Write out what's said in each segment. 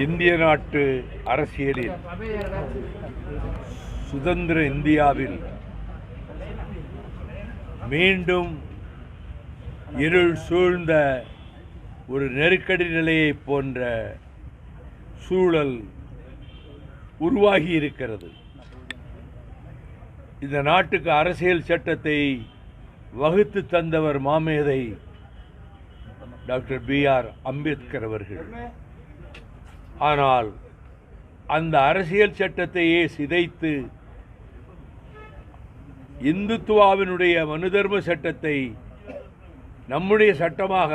இந்திய நாட்டு அரசியலில் சுதந்திர இந்தியாவில் மீண்டும் இருள் சூழ்ந்த ஒரு நெருக்கடி நிலையை போன்ற சூழல் உருவாகி இருக்கிறது. இந்த நாட்டுக்கு அரசியல் சட்டத்தை வகுத்து தந்தவர் மாமேதை டாக்டர் பி ஆர் அம்பேத்கர் அவர்கள். ஆனால் அந்த அரசியல் சட்டத்தையே சிதைத்து இந்துத்துவாவினுடைய மனுதர்ம சட்டத்தை நம்முடைய சட்டமாக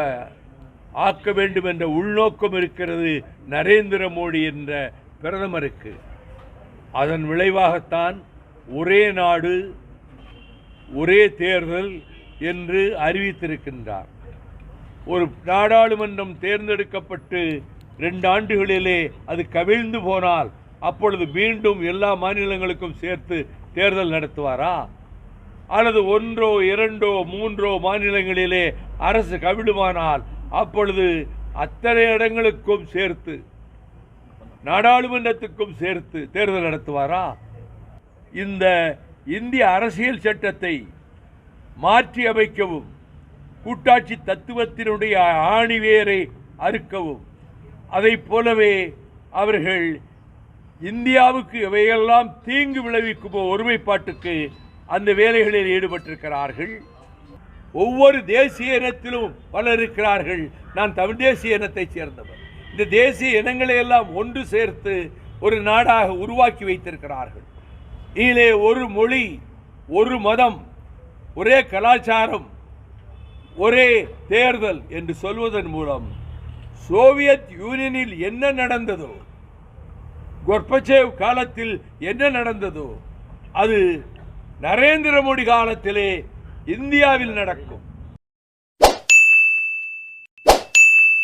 ஆக்க வேண்டும் என்ற உள்நோக்கம் இருக்கிறது நரேந்திர மோடி என்ற பிரதமருக்கு. அதன் விளைவாகத்தான் ஒரே நாடு ஒரே தேர்தல் என்று அறிவித்திருக்கின்றார். ஒரு நாடாளுமன்றம் தேர்ந்தெடுக்கப்பட்டு ரெண்டு ஆண்டுகளிலே அது கவிழ்ந்து போனால் அப்பொழுது மீண்டும் எல்லா மாநிலங்களுக்கும் சேர்த்து தேர்தல் நடத்துவாரா? அல்லது ஒன்றோ இரண்டோ மூன்றோ மாநிலங்களிலே அரசு கவிழுமானால் அப்பொழுது அத்தனை இடங்களுக்கும் சேர்த்து நாடாளுமன்றத்துக்கும் சேர்த்து தேர்தல் நடத்துவாரா? இந்த இந்திய அரசியல் சட்டத்தை மாற்றி அமைக்கவும் கூட்டாட்சி தத்துவத்தினுடைய ஆணிவேரை அறுக்கவும் அதைப் போலவே அவர்கள் இந்தியாவுக்கு எவையெல்லாம் தீங்கு விளைவிக்கும் ஒருமைப்பாட்டுக்கு அந்த வேலைகளில் ஈடுபட்டிருக்கிறார்கள். ஒவ்வொரு தேசிய இனத்திலும் பலர் இருக்கிறார்கள். நான் தமிழ் தேசிய இனத்தைச் சேர்ந்தவர் இந்த தேசிய இனங்களை எல்லாம் ஒன்று சேர்த்து ஒரு நாடாக உருவாக்கி வைத்திருக்கிறார்கள். இதிலே ஒரு மொழி ஒரு மதம் ஒரே கலாச்சாரம் ஒரே தேர்தல் என்று சொல்வதன் மூலம் சோவியத் யூனியனில் என்ன நடந்ததோ கொர்பச்சேவ் காலத்தில் என்ன நடந்ததோ அது நரேந்திர மோடி காலத்திலே இந்தியாவில் நடக்கும்.